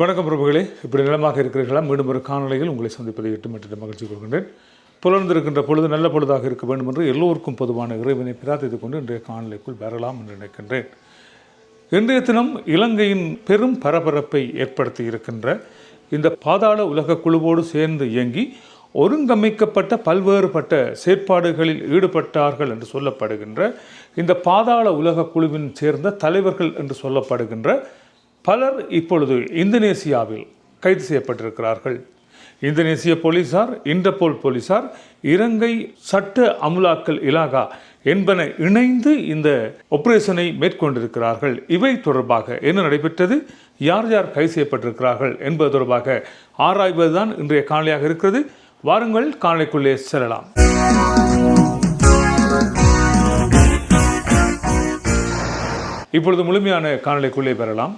வணக்கம் பிரபுகளே. இப்படி நிலமாக இருக்கிறீர்களா? மீண்டும் ஒரு காணொலியில் உங்களை சந்திப்பதை எட்டு மகிழ்ச்சி கொள்கின்றேன். புலர்ந்திருக்கின்ற பொழுது நல்ல பொழுதாக இருக்க வேண்டும் என்று எல்லோருக்கும் பொதுவான இறைவனை பிரார்த்தித்துக் கொண்டு இன்றைய காணொலிக்குள் வரலாம் என்று நினைக்கின்றேன். இன்றைய தினம் இலங்கையின் பெரும் பரபரப்பை ஏற்படுத்தி இருக்கின்ற இந்த பாதாள உலக குழுவோடு சேர்ந்து இயங்கி ஒருங்கமைக்கப்பட்ட பல்வேறுபட்ட செயற்பாடுகளில் ஈடுபட்டார்கள் என்று சொல்லப்படுகின்ற இந்த பாதாள உலக குழுவின் சேர்ந்த தலைவர்கள் என்று சொல்லப்படுகின்ற பலர் இப்பொழுது இந்தோனேசியாவில் கைது செய்யப்பட்டிருக்கிறார்கள். இந்தோனேசிய போலீசார் இன்டர்போல் போலீசார் இலங்கை சட்ட அமுலாக்கல் இலாகா என்பன இணைந்து இந்த ஆபரேஷனை மேற்கொண்டிருக்கிறார்கள். இவை தொடர்பாக என்ன நடைபெற்றது? யார் யார் கைது செய்யப்பட்டிருக்கிறார்கள் என்பது தொடர்பாக ஆராய்வதுதான் இன்றைய காணொலியாக இருக்கிறது. வாருங்கள் காணொலிக்குள்ளே செல்லலாம். இப்பொழுது முழுமையான காணொலிக்குள்ளே பெறலாம்.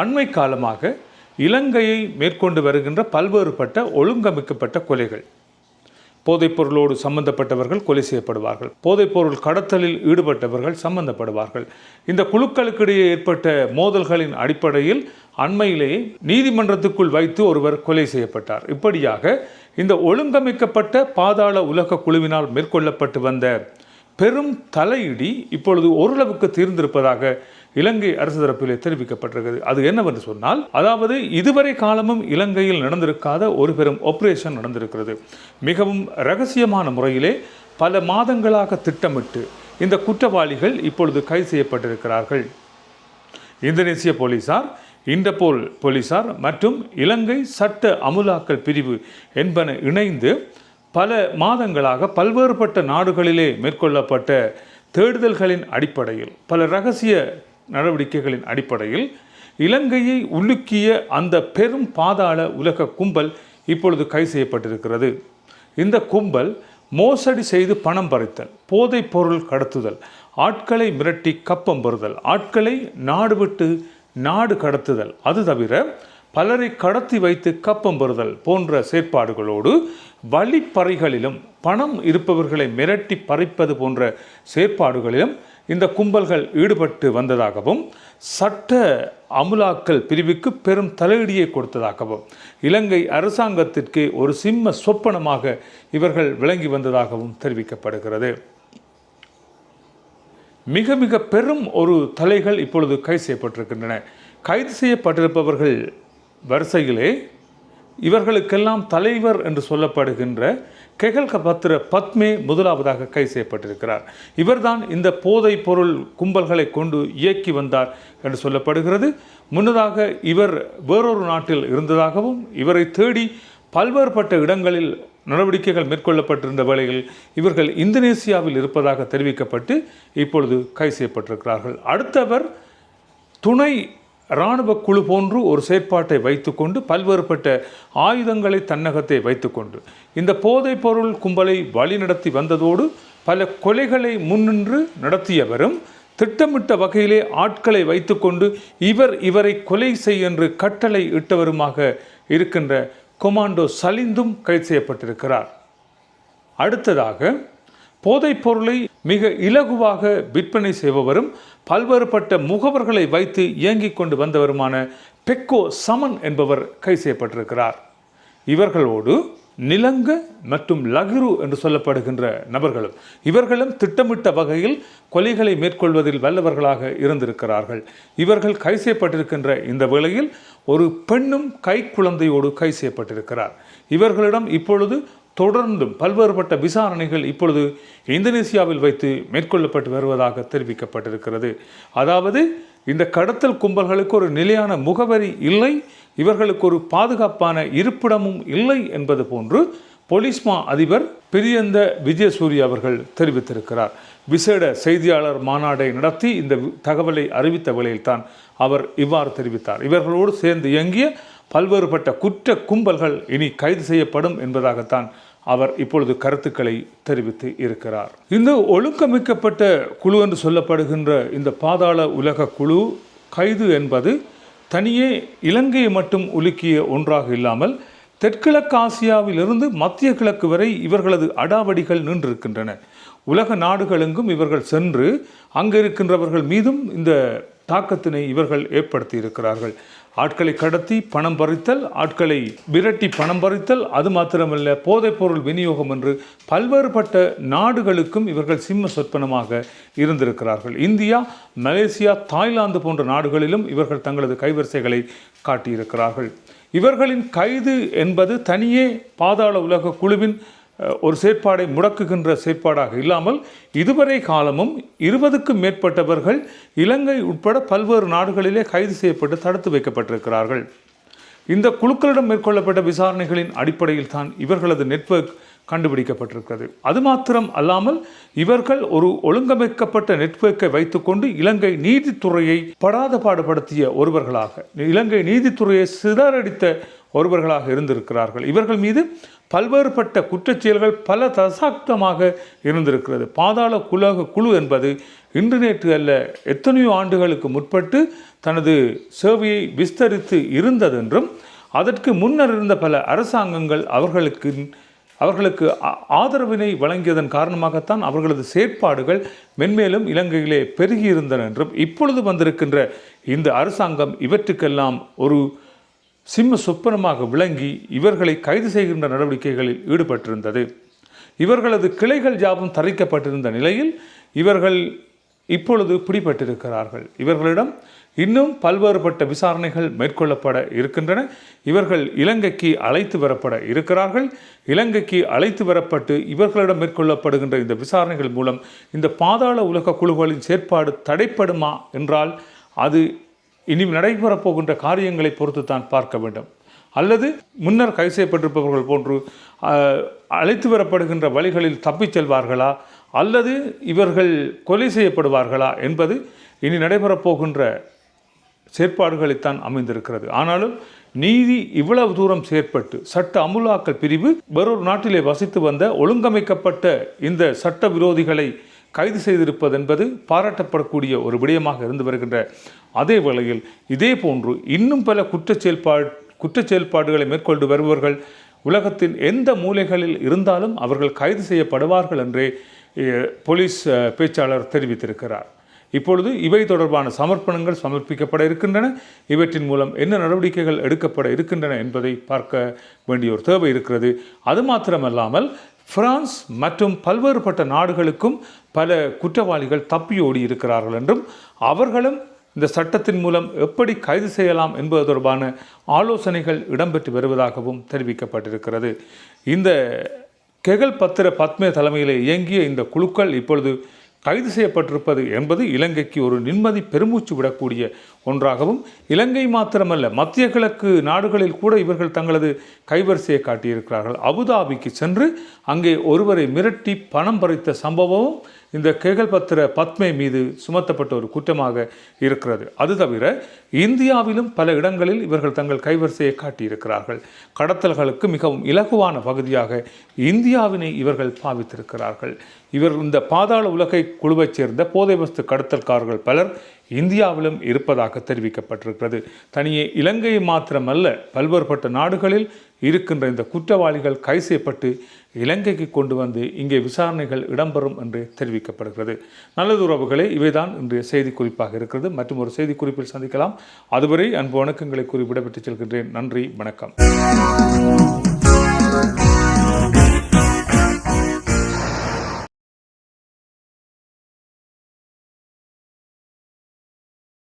அண்மை காலமாக இலங்கையை மேற்கொண்டு வருகின்ற பல்வேறுபட்ட ஒழுங்கமைக்கப்பட்ட கொலைகள். போதைப்பொருளோடு சம்பந்தப்பட்டவர்கள் கொலை செய்யப்படுவார்கள். போதைப்பொருள் கடத்தலில் ஈடுபட்டவர்கள் சம்பந்தப்படுவார்கள். இந்த குழுக்களுக்கிடையே ஏற்பட்ட மோதல்களின் அடிப்படையில் அண்மையிலேயே நீதிமன்றத்துக்குள் வைத்து ஒருவர் கொலை செய்யப்பட்டார். இப்படியாக இந்த ஒழுங்கமைக்கப்பட்ட பாதாள உலக குழுவினால் மேற்கொள்ளப்பட்டு வந்த பெரும் தலையிடி இப்பொழுது ஓரளவுக்கு தீர்ந்திருப்பதாக இலங்கை அரசு தரப்பிலே தெரிவிக்கப்பட்டிருக்கிறது. அது என்னவென்று சொன்னால் அதாவது இதுவரை காலமும் இலங்கையில் நடந்திருக்காத ஒரு பெரும் ஆபரேஷன் நடந்திருக்கிறது. மிகவும் ரகசியமான முறையிலே பல மாதங்களாக திட்டமிட்டு இந்த குற்றவாளிகள் இப்பொழுது கைது செய்யப்பட்டிருக்கிறார்கள். இந்தோனேசிய போலீசார் இண்டபோல் போலீசார் மற்றும் இலங்கை சட்ட அமுலாக்கல் பிரிவு என்பன இணைந்து பல மாதங்களாக பல்வேறுபட்ட நாடுகளிலே மேற்கொள்ளப்பட்ட தேடுதல்களின் அடிப்படையில் பல ரகசிய நடவடிக்கைகளின் அடிப்படையில் இலங்கையை உலுக்கிய அந்த பெரும் பாதாள உலக கும்பல் இப்பொழுது கைது செய்யப்பட்டிருக்கிறது. இந்த கும்பல் மோசடி செய்து பணம் பறித்தல் போதைப் பொருள் கடத்துதல் ஆட்களை மிரட்டி கப்பம் பெறுதல் ஆட்களை நாடு விட்டு நாடு கடத்துதல் அது தவிர பலரை கடத்தி வைத்து கப்பம் பெறுதல் போன்ற செயற்பாடுகளோடு வழிப்பறைகளிலும் பணம் இருப்பவர்களை மிரட்டி பறிப்பது போன்ற செயற்பாடுகளிலும் இந்த கும்பல்கள் ஈடுபட்டு வந்ததாகவும் சட்ட அமுலாக்கல் பிரிவுக்கு பெரும் தலையீடியை கொடுத்ததாகவும் இலங்கை அரசாங்கத்திற்கு ஒரு சிம்ம சொப்பனமாக இவர்கள் விளங்கி வந்ததாகவும் தெரிவிக்கப்படுகிறது. மிக மிக பெரும் ஒரு தலைகள் இப்பொழுது கைது செய்யப்பட்டிருக்கின்றன. கைது செய்யப்பட்டிருப்பவர்கள் வரிசையிலே இவர்களுக்கெல்லாம் தலைவர் என்று சொல்லப்படுகின்ற கெகல் பத்திர பத்மே முதலாவதாக கைது செய்யப்பட்டிருக்கிறார். இவர்தான் இந்த போதைப் பொருள் கும்பல்களை கொண்டு இயக்கி வந்தார் என்று சொல்லப்படுகிறது. முன்னதாக இவர் வேறொரு நாட்டில் இருந்ததாகவும் இவரை தேடி பல்வேறுபட்ட இடங்களில் நடவடிக்கைகள் மேற்கொள்ளப்பட்டிருந்த வேளையில் இவர்கள் இந்தோனேசியாவில் இருப்பதாக தெரிவிக்கப்பட்டு இப்பொழுது கைது செய்யப்பட்டிருக்கிறார்கள். அடுத்தவர் துணை இராணுவ குழு போன்று ஒரு செயற்பாட்டை வைத்துக்கொண்டு பல்வேறுபட்ட ஆயுதங்களை தன்னகத்தை வைத்துக்கொண்டு இந்த போதைப் பொருள் கும்பலை வழிநடத்தி வந்ததோடு பல கொலைகளை முன்னின்று நடத்தியவரும் திட்டமிட்ட வகையிலே ஆட்களை வைத்துக்கொண்டு இவர் இவரை கொலை செய் என்று கட்டளை இட்டவருமாக இருக்கின்ற கொமாண்டோ சலிந்தும் கைது செய்யப்பட்டிருக்கிறார். அடுத்ததாக போதைப் பொருளை மிக இலகுவாக விற்பனை செய்பவரும் பல்வேறுபட்ட முகவர்களை வைத்து இயங்கிக் கொண்டு வந்தவருமான பெக்கோ சமன் என்பவர் கைது செய்யப்பட்டிருக்கிறார். இவர்களோடு நிலங்க மற்றும் லகிரு என்று சொல்லப்படுகின்ற நபர்களும் இவர்களும் திட்டமிட்ட வகையில் கொலைகளை மேற்கொள்வதில் வல்லவர்களாக இருந்திருக்கிறார்கள். இவர்கள் கை செய்யப்பட்டிருக்கின்ற இந்த வேளையில் ஒரு பெண்ணும் கை குழந்தையோடு கை செய்யப்பட்டிருக்கிறார். இவர்களிடம் இப்பொழுது தொடர்ந்தும் பல்வேறுபட்ட விசாரணைகள் இப்பொழுது இந்தோனேசியாவில் வைத்து மேற்கொள்ளப்பட்டு வருவதாக தெரிவிக்கப்பட்டிருக்கிறது. அதாவது இந்த கடத்தல் கும்பல்களுக்கு ஒரு நிலையான முகவரி இல்லை இவர்களுக்கு ஒரு பாதுகாப்பான இருப்பிடமும் இல்லை என்பது போன்று பொலிஸ்மா அதிபர் பிரியந்த விஜயசூரிய அவர்கள் தெரிவித்திருக்கிறார். விசேட செய்தியாளர் மாநாடை நடத்தி இந்த தகவலை அறிவித்த வேளையில்தான் அவர் இவ்வாறு தெரிவித்தார். இவர்களோடு சேர்ந்து இயங்கிய பல்வேறுபட்ட குற்ற கும்பல்கள் இனி கைது செய்யப்படும் என்பதாகத்தான் அவர் இப்பொழுது கருத்துக்களை தெரிவித்து இருக்கிறார். இந்த ஒழுக்கமிக்கப்பட்ட குழு என்று சொல்லப்படுகின்ற இந்த பாதாள உலக குழு கைது என்பது தனியே இலங்கையை மட்டும் உலுக்கிய ஒன்றாக இல்லாமல் தெற்கிழக்கு ஆசியாவிலிருந்து மத்திய கிழக்கு வரை இவர்களது அடாவடிகள் நின்றிருக்கின்றன. உலக நாடுகளெங்கும் இவர்கள் சென்று அங்கு இருக்கின்றவர்கள் மீதும் இந்த தாக்கத்தினை இவர்கள் ஏற்படுத்தி இருக்கிறார்கள் ஆட்களை கடத்தி பணம் பறித்தல் ஆட்களை விரட்டி பணம் பறித்தல் அது மாத்திரமல்ல போதைப்பொருள் விநியோகம் என்று பல்வேறுபட்ட நாடுகளுக்கும் இவர்கள் சிம்ம சொற்பனமாக இருந்திருக்கிறார்கள். இந்தியா மலேசியா தாய்லாந்து போன்ற நாடுகளிலும் இவர்கள் தங்களது கைவரிசைகளை காட்டியிருக்கிறார்கள். இவர்களின் கைது என்பது தனியே பாதாள உலக குழுவின் ஒரு செயற்பாடை முடக்குகின்ற செயற்பாடாக இல்லாமல் இதுவரை காலமும் இருபதுக்கும் மேற்பட்டவர்கள் இலங்கை உட்பட பல்வேறு நாடுகளிலே கைது செய்யப்பட்டு தடுத்து வைக்கப்பட்டிருக்கிறார்கள். இந்த குழுக்களிடம் மேற்கொள்ளப்பட்ட விசாரணைகளின் அடிப்படையில் தான் இவர்களது நெட்வொர்க் கண்டுபிடிக்கப்பட்டிருக்கிறது. அது மாத்திரம் அல்லாமல் இவர்கள் ஒரு ஒழுங்கமைக்கப்பட்ட நெட்வொர்க்கை வைத்துக்கொண்டு இலங்கை நீதித்துறையை படாத பாடுபடுத்திய ஒருவர்களாக இலங்கை நீதித்துறையை சிதறடித்த ஒருவர்களாக இருந்திருக்கிறார்கள். இவர்கள் மீது பல்வேறுபட்ட குற்றச்செயல்கள் பல தசாப்தமாக இருந்திருக்கிறது. பாதாள குலக குழு என்பது இன்று நேற்று அல்ல எத்தனையோ ஆண்டுகளுக்கு முற்பட்டு தனது சேவையை விஸ்தரித்து இருந்ததென்றும் அதற்கு முன்னர் இருந்த பல அரசாங்கங்கள் அவர்களுக்கு அவர்களுக்கு ஆதரவினை வழங்கியதன் காரணமாகத்தான் அவர்களது செயற்பாடுகள் மென்மேலும் இலங்கையிலே பெருகியிருந்தன என்றும் இப்பொழுது வந்திருக்கின்ற இந்த அரசாங்கம் இவற்றுக்கெல்லாம் ஒரு சிம்ம சொப்பனமாக விளங்கி இவர்களை கைது செய்கின்ற நடவடிக்கைகளில் ஈடுபட்டிருந்தது. இவர்களது கிளைகள் யாவும் தரைக்கப்பட்டிருந்த நிலையில் இவர்கள் இப்பொழுது பிடிபட்டிருக்கிறார்கள். இவர்களிடம் இன்னும் பல்வேறுபட்ட விசாரணைகள் மேற்கொள்ளப்பட இருக்கின்றன. இவர்கள் இலங்கைக்கு அழைத்து வரப்பட இருக்கிறார்கள். இலங்கைக்கு அழைத்து வரப்பட்டு இவர்களிடம் மேற்கொள்ளப்படுகின்ற இந்த விசாரணைகள் மூலம் இந்த பாதாள உலக குழுக்களின் செயற்பாடு தடைப்படுமா என்றால் அது இனி நடைபெறப் போகின்ற காரியங்களை பொறுத்து தான் பார்க்க வேண்டும். அல்லது முன்னர் கை செய்யப்பட்டிருப்பவர்கள் போன்று அழைத்து வரப்படுகின்ற வழிகளில் தப்பிச் செல்வார்களா? அல்லது இவர்கள் கொலை செய்யப்படுவார்களா? என்பது இனி நடைபெறப் போகின்ற செயற்பாடுகளைத்தான் அமைந்திருக்கிறது. ஆனாலும் நீதி இவ்வளவு தூரம் செயற்பட்டு சட்ட அமுலாக்கல் பிரிவு வேறொரு நாட்டிலே வசித்து வந்த ஒழுங்கமைக்கப்பட்ட இந்த சட்ட விரோதிகளை கைது செய்திருப்பது என்பது பாராட்டப்படக்கூடிய ஒரு விடயமாக இருந்து வருகின்ற அதே வேளையில் இதே போன்று இன்னும் பல குற்ற செயல்பாடு குற்ற செயல்பாடுகளை மேற்கொண்டு வருபவர்கள் உலகத்தின் எந்த மூலைகளில் இருந்தாலும் அவர்கள் கைது செய்யப்படுவார்கள் என்றே போலீஸ் பேச்சாளர் தெரிவித்திருக்கிறார். இப்பொழுது இவை தொடர்பான சமர்ப்பணங்கள் சமர்ப்பிக்கப்பட இருக்கின்றன. இவற்றின் மூலம் என்ன நடவடிக்கைகள் எடுக்கப்பட இருக்கின்றன என்பதை பார்க்க வேண்டிய ஒரு தேவை இருக்கிறது. அது மாத்திரமல்லாமல் பிரான்ஸ் மற்றும் பல்வேறுபட்ட நாடுகளுக்கும் பல குற்றவாளிகள் தப்பியோடி இருக்கிறார்கள் என்றும் அவர்களும் இந்த சட்டத்தின் மூலம் எப்படி கைது செய்யலாம் என்பது தொடர்பான ஆலோசனைகள் இடம்பெற்று வருவதாகவும் தெரிவிக்கப்பட்டிருக்கிறது. இந்த கெகல் பத்திர பத்மே தலைமையில் இயங்கிய இந்த குழுக்கள் இப்பொழுது கைது செய்யப்பட்டிருப்பது என்பது இலங்கைக்கு ஒரு நிம்மதி பெருமூச்சு விடக்கூடிய ஒன்றாகவும் இலங்கை மாத்திரமல்ல மத்திய கிழக்கு நாடுகளில் கூட இவர்கள் தங்களது கைவரிசையை காட்டியிருக்கிறார்கள். அபுதாபிக்கு சென்று அங்கே ஒருவரை மிரட்டி பணம் பறித்த சம்பவமும் இந்த கேகல்பத்திர பத்மே மீது சுமத்தப்பட்ட ஒரு குற்றமாக இருக்கிறது. அது தவிர இந்தியாவிலும் பல இடங்களில் இவர்கள் தங்கள் கைவரிசையை காட்டியிருக்கிறார்கள். கடத்தல்களுக்கு மிகவும் இலகுவான பகுதியாக இந்தியாவினை இவர்கள் பாவித்திருக்கிறார்கள். இவர் இந்த பாதாள உலகை குழுவைச் சேர்ந்த போதை வஸ்து கடத்தல்காரர்கள் பலர் இந்தியாவிலும் இருப்பதாக தெரிவிக்கப்பட்டிருக்கிறது. தனியே இலங்கை மாத்திரமல்ல பல்வேறுபட்ட நாடுகளில் இருக்கின்ற இந்த குற்றவாளிகள் கை செய்யப்பட்டு இலங்கைக்கு கொண்டு வந்து இங்கே விசாரணைகள் இடம்பெறும் என்று தெரிவிக்கப்படுகிறது. நல்லது உறவுகளே இவைதான் இன்றைய செய்தி குறிப்பாக இருக்கிறது. மற்றும் ஒரு செய்தி குறிப்பில் சந்திக்கலாம். அதுவரை அன்பு வணக்கங்களை கூறி விடைபெற்றுச் செல்கின்றேன். நன்றி வணக்கம்.